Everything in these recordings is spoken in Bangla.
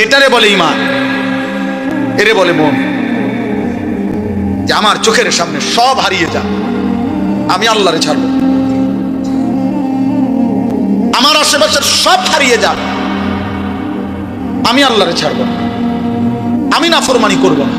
এটারে বলে ইমান এরে বলে মন। যে আমার চোখের সামনে সব হারিয়ে যা আমি আল্লাহরে ছাড়ব। আমার আশেপাশের সব হারিয়ে যা আমি আল্লাহরে ছাড়ব। আমি না ফরমানি করব না।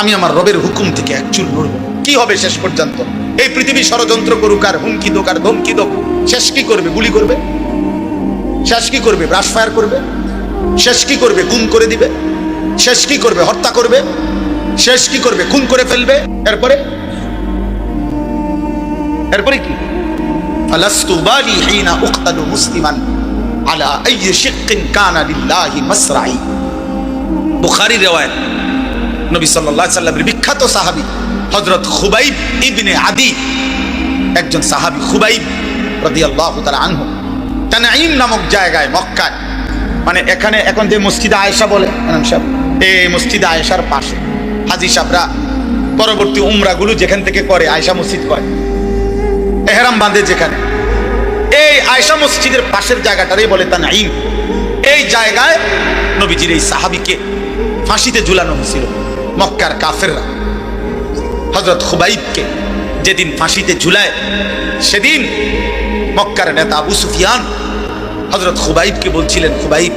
আমি আমার রবের হুকুম থেকে এক চুল নড়ব কি হবে শেষ পর্যন্ত? এই পৃথিবী ষড়যন্ত্র করুক আর হুমকি দোক আর ধমকি দোক, শেষ কি করবে? গুলি করবে? শেষ কি করবে? ব্রাশ ফায়ার করবে? শেষ কি করবে? গুম করে দিবে? শেষ কি করবে? হত্যা করবে? শেষ কি করবে? খুন করে ফেলবে? এরপরে? এরপরে কি? বিখ্যাত আদি, একজন নামক জায়গায় মক্কায় মানে এখানে এখন যে মসজিদ আয়েশা বলে ইমাম সাহেব, এই মসজিদ আয়েশার পাশে, হাজি সাহেবরা পরবর্তী উমরাগুলো যেখান থেকে করে, আয়েশা মসজিদ করে এহরাম বাঁধে যেখানে। এই আয়েশা মসজিদের পাশের জায়গাটারই বলে তানঈম। এই জায়গায় নবীজির এই সাহাবিকে ফাঁসিতে ঝুলানো হয়েছিল মক্কার কাফেররা। হজরত খুবাইবকে যেদিন ফাঁসিতে ঝুলায়, সেদিন মক্কার নেতা আবু সুফিয়ান হজরত খুবাইবকে বলছিলেন, খুবাইব,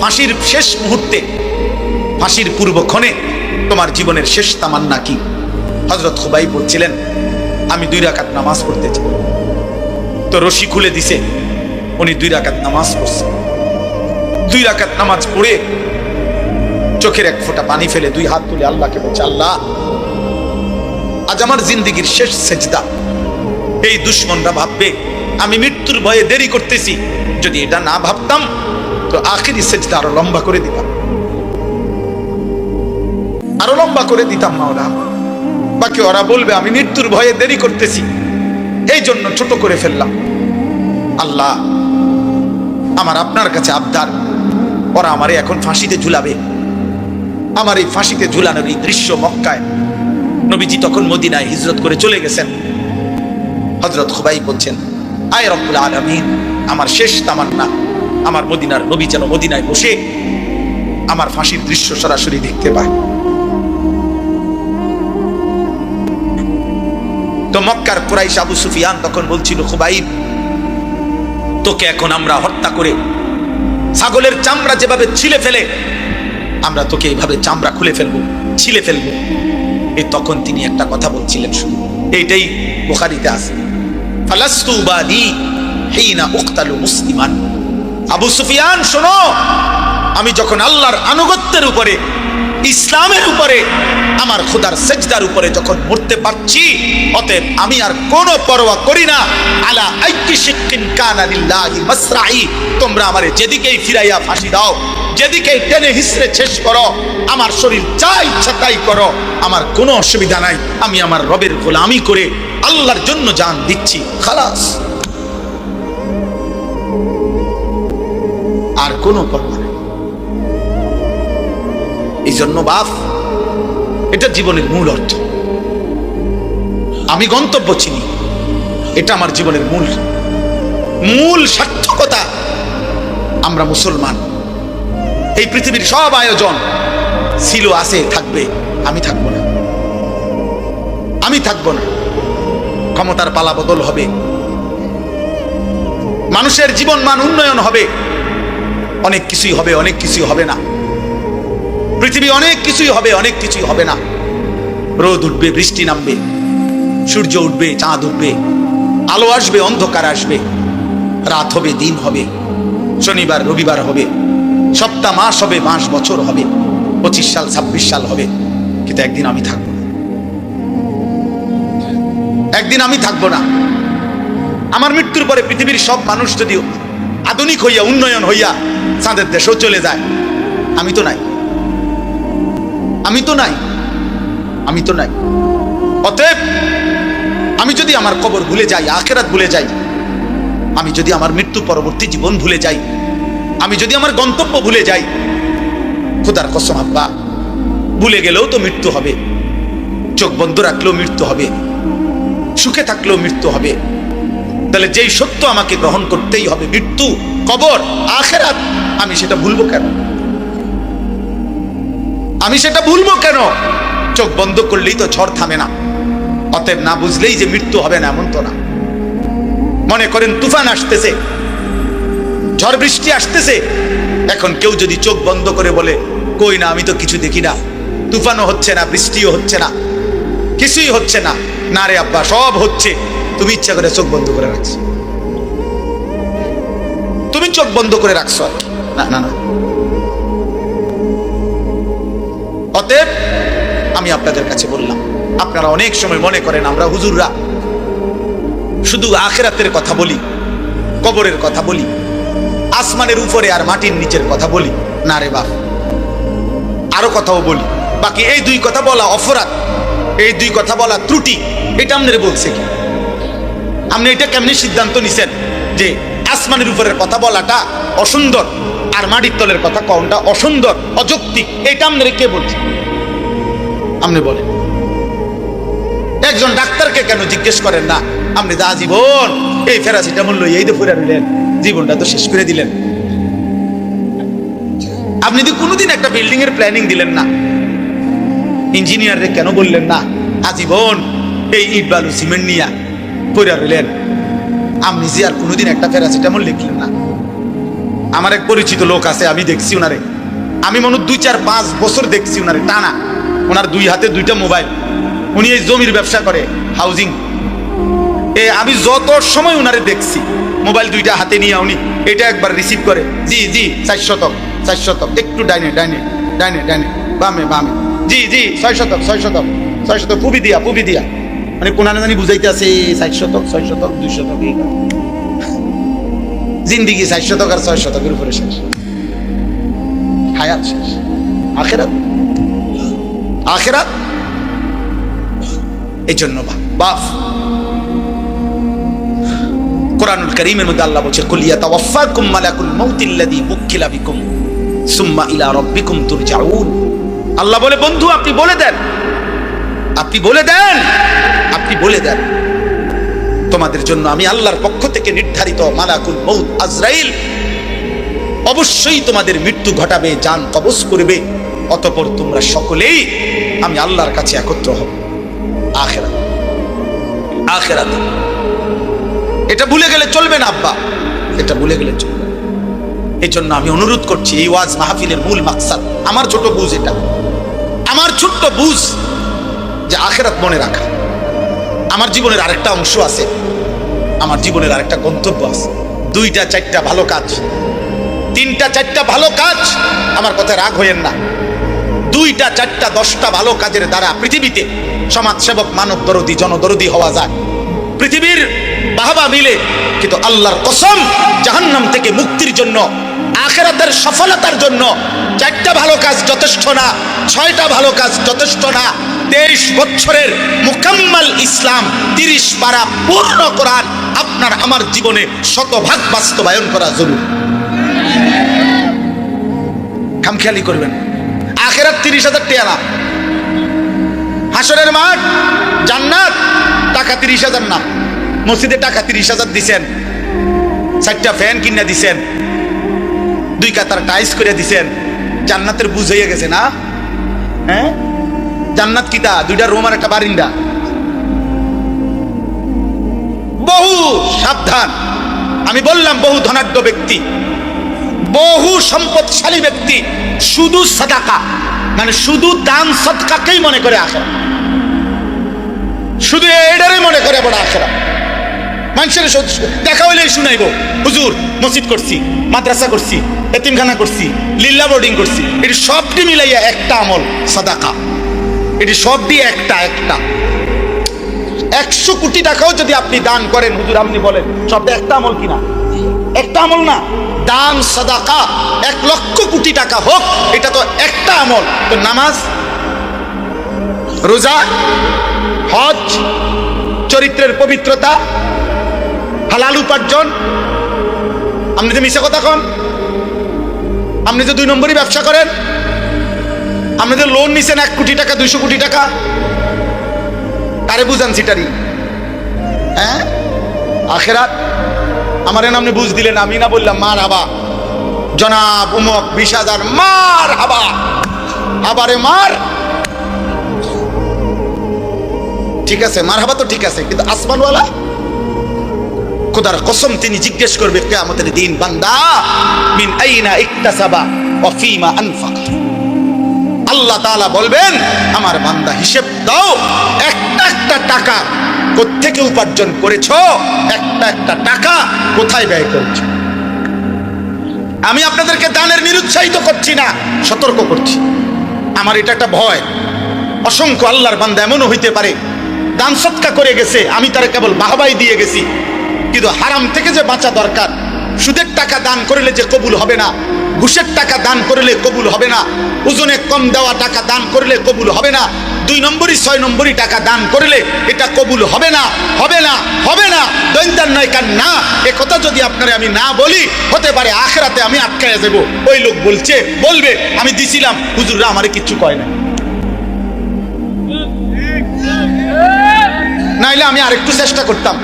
ফাঁসির শেষ মুহূর্তে, ফাঁসির পূর্বক্ষণে তোমার জীবনের শেষ তামান্না কি? হজরত খুবাইব বলছিলেন, আমি দুই রাকাত নামাজ পড়তে চাই। তো রশি খুলে দিছে, উনি দুই রাকাত নামাজ পড়ছে। দুই রাকাত নামাজ পড়ে চোখের এক ফোঁটা পানি ফেলে দুই হাত তুলে আল্লাহকে বলছে, আল্লাহ, আজ আমার জিন্দিগির শেষ সেজদা। এই দুশ্মনরা ভাববে আমি মৃত্যুর ভয়ে দেরি করতেছি। যদি এটা না ভাবতাম, তো আখেরি সেজদা আরও লম্বা করে দিতাম। আরও লম্বা করে দিতাম না ওরা বাকি ওরা বলবে, আমি মৃত্যুর ভয়ে দেরি করতেছি। এই জন্য ছোট করে ফেললাম। আল্লাহ, আমার আপনার কাছে আবদার। ওরা আমারে এখন ফাঁসিতে ঝুলাবে। আমার এই ফাঁসিতে ঝুলানোর এই দৃশ্য মক্কায়। নবীজি তখন মদিনায় হিজরত করে চলে গেছেন। হজরত খুবাই বলছেন আয় রব্বুল আলমিন। আমার শেষ তামান্না, আমার মদিনার নবী যেন মদিনায় বসে আমার ফাঁসির দৃশ্য সরাসরি দেখতে পায়। তো মক্কার কুরাইশ আবু সুফিয়ান তখন বলছিল, খুবাইব, তোকে এখন আমরা হত্যা করে ছাগলের চামড়া যেভাবে ছিলে ফেলে, আমরা তোকে এইভাবে চামড়া খুলে ফেলব, ছিলে ফেলব। এই তখন তিনি একটা কথা বলছিলেন শুধু। এইটাই বুখারিতে আছে। মুসলিমান। আবু সুফিয়ান, শোনো, আমি যখন আল্লাহর আনুগত্যের উপরে, ইসলামের উপরে, আমার খোদার সেজদার উপরে যখন মরতে পারছি, অতএব আমি আর কোনো পরোয়া করি না। আলা মাসরাই, তোমরা আমারে যেদিকেই ফিরাইয়া ফাঁসি দাও যেদিকে টেনে হিসড়ে শেষ করো, আমার শরীর যা ইচ্ছা তাই করো, আমার কোনো অসুবিধা নাই। আমি আমার রবের গোলামি করে আল্লাহর জন্য জান দিচ্ছি, খালাস। আর কোনো পরোয়া নেই। এই জন্য বাপ, এটা জীবনের মূল অর্থ। আমি গন্তব্য চিনি, এটা আমার জীবনের মূল। মূল সার্থকতা, আমরা মুসলমান। এই পৃথিবীর সব আয়োজন ছিল আছে থাকবে, আমি থাকব না। আমি থাকব না। ক্ষমতার পালা বদল হবে। মানুষের জীবন মান উন্নয়ন হবে। অনেক কিছুই হবে, অনেক কিছুই হবে না। পৃথিবী অনেক কিছুই হবে, অনেক কিছুই হবে না। রোদ উঠবে, বৃষ্টি নামবে, সূর্য উঠবে, চাঁদ উঠবে, আলো আসবে, অন্ধকার আসবে। রাত হবে, দিন হবে, শনিবার, রবিবার হবে, সপ্তাহ, মাস হবে মাস বছর হবে, পঁচিশ সাল, ছাব্বিশ সাল হবে। কিন্তু একদিন আমি থাকব। একদিন আমি থাকব না। আমার মৃত্যুর পরে পৃথিবীর সব মানুষ যদি আধুনিক হইয়া, উন্নয়ন হইয়া চাঁদের দেশেও চলে যায়, আমি তো নাই। আমি তো নাই। আমি তো নাই। অতএব আমি যদি আমার কবর ভুলে যাই, আখেরাত ভুলে যাই, আমি যদি আমার মৃত্যু পরবর্তী জীবন ভুলে যাই, আমি যদি আমার গন্তব্য ভুলে যাই, খুদার কসম আব্বা, ভুলে গেলেও তো মৃত্যু হবে। চোখ বন্ধ রাখলেও মৃত্যু হবে। সুখে থাকলেও মৃত্যু হবে। তাহলে যেই সত্য আমাকে গ্রহণ করতেই হবে, মৃত্যু, কবর, আখেরাত, আমি সেটা ভুলবো কেন? আমি সেটা ভুলবো কেন? চোখ বন্ধ করলেই তো ঝড় থামে না। অতএব না বুঝলেই যে মৃত্যু হবে না এমন তো না। মনে করেন তুফান আসতেছে, ঝড় বৃষ্টি আসতেছে। এখন কেউ যদি চোখ বন্ধ করে বলে, কই না, আমি তো কিছু দেখি না। তুফানও হচ্ছে না, বৃষ্টিও হচ্ছে না, কিছুই হচ্ছে না। না রে আব্বা, সব হচ্ছে। তুমি ইচ্ছা করে চোখ বন্ধ করে রাখছো। তুমি চোখ বন্ধ করে রাখছো। আর। না না না। অতএব আমি আপনাদের কাছে বললাম, আপনারা অনেক সময় মনে করেন আমরা হুজুররা। শুধু আখেরাতের কথা বলি, কবরের কথা বলি, আসমানের উপরে আর মাটির নিচের কথা বলি। না রে বাপ, আরও কথাও বলি। বাকি এই দুই কথা বলা অপরাধ। এই দুই কথা বলা ত্রুটি, এটা আপনার বলছে কি? আপনি এটা কেমনি সিদ্ধান্ত নিছেন যে আসমানের উপরের কথা বলাটা অসুন্দর, আর মাটির তলের কথা কমটা অসুন্দর, অযৌক্তিক, এটা আপনার কে বলছে আপনি বলেন। একজন ডাক্তারকে কেন জিজ্ঞেস করেন না? আপনি যা জীবন এই ফেরাসিটামল লই এই তো ফুরে নিলেন জীবনটা তো শেষ করে দিলেন। আপনি তো কোনোদিন একটা বিল্ডিং এর প্ল্যানিং দিলেন না। ইঞ্জিনিয়াররে কেন বললেন না? আজীবন এই ইট বালু সিমেন্ট নিয়া পড়ে রইলেন। আপনি যে আর কোনোদিন একটা প্যারাসিটামল লিখলেন না। আমার এক পরিচিত লোক আছে, আমি দেখছি ওনারে আমি মনে দুই চার পাঁচ বছর দেখছি ওনারে টানা। ওনার দুই হাতে দুইটা মোবাইল। উনি এই জমির ব্যবসা করে, হাউজিং। এ, আমি যত সময় ওনারে দেখছি, মোবাইল দুইটা হাতে নিয়ে উনি এটা একবার রিসিভ করে। জি জি চার শতক চার শতক একটু ডাইনে ডাইনে ডাইনে ডাইনে। বামে বামে। জি জি, ছয় শতক ছয় শতক ছয় শতক, পুবি দিয়া পুবি দিয়া। মানে কোনানে জানি বুঝাইতে আছে ষাট শতক, ছয় শতক, দুই শতক। জিন্দিগি ষাট শতক আর ছয় শতকের উপরে শেষ। হায়াত শেষ। আখেরাত? আখেরাত? এই জন্য বা, বাফ। কোরআনুল করিমের মধ্যে আল্লাহ বলছে কুলিয়া তাওয়াফাকুম মালাকুল মাউতিল্লাযী বুক্কিলা বিকুম, সুম্মা ইলা রাব্বিকুম তুরজাউন। আল্লাহ বলে, বন্ধু, আপনি বলে দেন। আপনি বলে দেন? আপনি বলে দেন। তোমাদের জন্য আমি আল্লাহর পক্ষ থেকে নির্ধারিত মালাকুল মৌত আজরাইল। অবশ্যই তোমাদের মৃত্যু ঘটাবে, যান কবজ করবে। অতপর তোমরা সকলেই আমি আল্লাহর কাছে একত্র হব। আখেরাত আখেরাত। এটা ভুলে গেলে চলবে না, আব্বা। এটা ভুলে গেলে চলবে। এই জন্য আমি অনুরোধ করছি, এই ওয়াজ মাহফিলের মূল মাকসাদ, আমার ছোট বুঝ এটা। আমার ছোট্ট বুঝ যে আখেরাত মনে রাখা। আমার জীবনের আরেকটা অংশ আছে। আমার জীবনের আরেকটা গন্তব্য আছে। দুইটা, চারটা ভালো কাজ। তিনটা, চারটা ভালো কাজ। আমার কথায় রাগ হইয়েন না। দুইটা, চারটা, দশটা ভালো কাজের দ্বারা পৃথিবীতে সমাজসেবক মানব দরদি জনদরদি হওয়া যায়। পৃথিবীর বাহবা মিলে, কিন্তু আল্লাহর কসম জাহান্নাম থেকে মুক্তির জন্য আখেরাতের সফলতার জন্য চারটা ভালো কাজ যথেষ্ট না, ছয়টা ভালো কাজ যথেষ্ট না। তেইশ বছরের মুকাম্মাল ইসলাম, তিরিশ পারা পূর্ণ করার আপনার আমার জীবনে শতভাগ বাস্তবায়ন করা জরুরি। খামখেয়ালি করবেন। আখেরাত তিরিশ হাজার টিয়া না। হাসরের মাঠ, জান্নাত, টাকা তিরিশ হাজার না। মসজিদে টাকা তিরিশ হাজার দিছেন। চারটা ফ্যান কিনে দিছেন। দুই কাতার টাইস করে দিছেন। জান্নাতের বুঝ হয়ে গেছে না? হ্যাঁ? জান্নাত কিতা? দুইটা রুম আর একটা বারিন্দা। বহু সাবধান। আমি বললাম বহু ধনাঢ্য ব্যক্তি। বহু সম্পদশালী ব্যক্তি। শুধু সাদাকা। মানে শুধু দান সৎকাকেই মনে করে আখেরা শুধু এটারই মনে করে বড় আখেরা মানুষের দেখা হইলেই শুনাইব। হুজুর, মসজিদ করছি, মাদ্রাসা করছি, এতিমখানা করছি লিল্লা বোর্ডিং করছি। এটি সবটি মিলাইয়া একটা আমল, সাদাকা। এটি সব দিয়ে একটা একটা। একশো কোটি টাকাও যদি আপনি দান করেন, হুজুর, আপনি বলেন, সবটা একটা আমল কিনা একটা আমল না। দান, সাদাকা, এক লক্ষ কোটি টাকা হোক, এটা তো একটা আমল। তো নামাজ, রোজা, হজ, চরিত্রের পবিত্রতা হালাল উপার্জন? আপনি যে মিশে কথা কন, আপনি যে দুই নম্বরই ব্যবসা করেন, আপনি যে লোন নিছেন এক কোটি টাকা, দুইশো কোটি টাকা কারে বুঝান সিটারি। হ্যাঁ? আখেরাত আমার এর আপনি বুঝ দিলেন, আমি না বললাম, মার হাবা। জনাব উমক, বিশ হাজার, মার হাবা। আবারে মার। ঠিক আছে, মার হাবা তো ঠিক আছে, কিন্তু আসমানওয়ালা খোদার কসম তিনি জিজ্ঞেস করবে, কেয়ামতের দিন বান্দা, মিন আইনা ইকতাসাবা ওয়া ফিমা আনফাকা। আল্লাহ তাআলা বলবেন, আমার বান্দা হিসেব দাও, একটা একটা টাকা কোত্থেকে উপার্জন করেছ, একটা একটা টাকা কোথায় ব্যয় করেছ। আমি আপনাদেরকে দানের নিরুৎসাহিত করছি না, সতর্ক করছি। আমার এটা একটা ভয়। অসংখ্য আল্লাহর বান্দা এমনও হইতে পারে, দান সৎকা করে গেছে, আমি তারা কেবল বাহবাই দিয়ে গেছি। কিন্তু হারাম থেকে যে বাঁচা দরকার। সুদের টাকা দান করলে যে কবুল হবে না, ঘুষের টাকা দান করলে কবুল হবে না, ওজনে কম দেওয়া টাকা দান করলে কবুল হবে না, দুই নম্বরই, ছয় নম্বরই টাকা দান করলে এটা কবুল হবে না হবে না হবে না দৈন্তার নয় কার না, এ কথা যদি আপনারে আমি না বলি, হতে পারে আখেরাতে আমি আটকায় যাব। ওই লোক বলছে, বলবে, আমি দিছিলাম, হুজুররা আমারে কিচ্ছু কয় না নাইলে আমি আরেকটু চেষ্টা করতাম।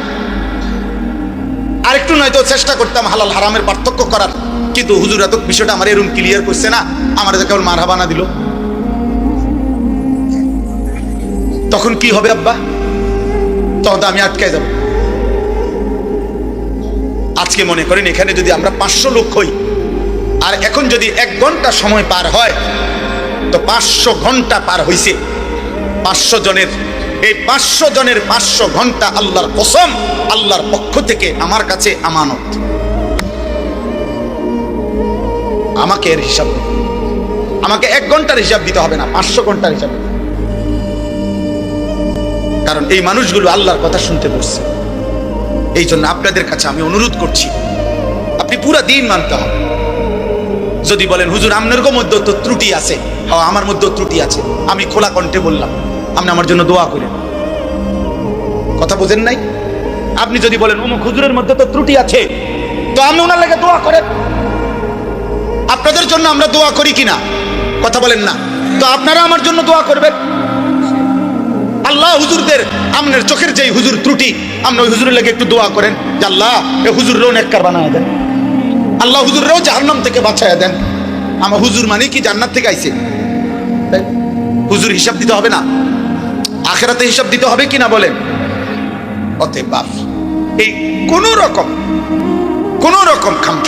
আরেকটু নয়তো চেষ্টা করতাম হালাল হারামের পার্থক্য করার। কিন্তু হুজুর এত বিষয়টা আমার এরকম ক্লিয়ার করছে না, আমার কেবল মারহাবা না দিল। তখন কি হবে আব্বা? তখন তো আমি আটকায় যাব। আজকে মনে করেন এখানে যদি আমরা পাঁচশো লোক হই, আর এখন যদি এক ঘণ্টা সময় পার হয়, তো পাঁচশো ঘণ্টা পার হইছে। পাঁচশো জনের এই পাঁচশো জনের পাঁচশো ঘণ্টা আল্লাহর কসম, আল্লাহর পক্ষ থেকে আমার কাছে আমানত। আমাকে এর হিসাব আমাকে এক ঘণ্টার হিসাব দিতে হবে না, পাঁচশো ঘণ্টার হিসাব কারণ এই মানুষগুলো আল্লাহর কথা শুনতে বসছে। এই জন্য আপনাদের কাছে আমি অনুরোধ করছি, আপনি পুরা দিন মানতে হবে। যদি বলেন, হুজুর, আপনার মধ্যে তো ত্রুটি আছে। হ্যাঁ আমার মধ্যে ত্রুটি আছে। আমি খোলা কণ্ঠে বললাম আপনি আমার জন্য দোয়া করেন। কথা বোঝেন নাই? আপনি যদি বলেন অমুক হুজুরের মধ্যে তো ত্রুটি আছে, তো আমি ওনার লাগে দোয়া করেন। আপনাদের জন্য আমরা দোয়া করি কিনা? কথা বলেন না। তো আপনারা আমার জন্য দোয়া করবেন। আল্লাহ হুজুরদের, আপনার চোখের যেই হুজুর ত্রুটি, আপনি ওই হুজুরের লাগে একটু দোয়া করেন। যে আল্লাহ, এ হুজুররাও নেককার বানায় দেন। আল্লাহ হুজুররাও জাহান্নাম থেকে বাঁচায় দেন। আমার হুজুর মানে কি, জান্নাত থেকে আইছে? হুজুর হিসাব দিতে হবে না। আখেরাতে হিসাব দিতে হবে কিনা বলেন? অতএব এই কোনো রকম কোন রকম খাম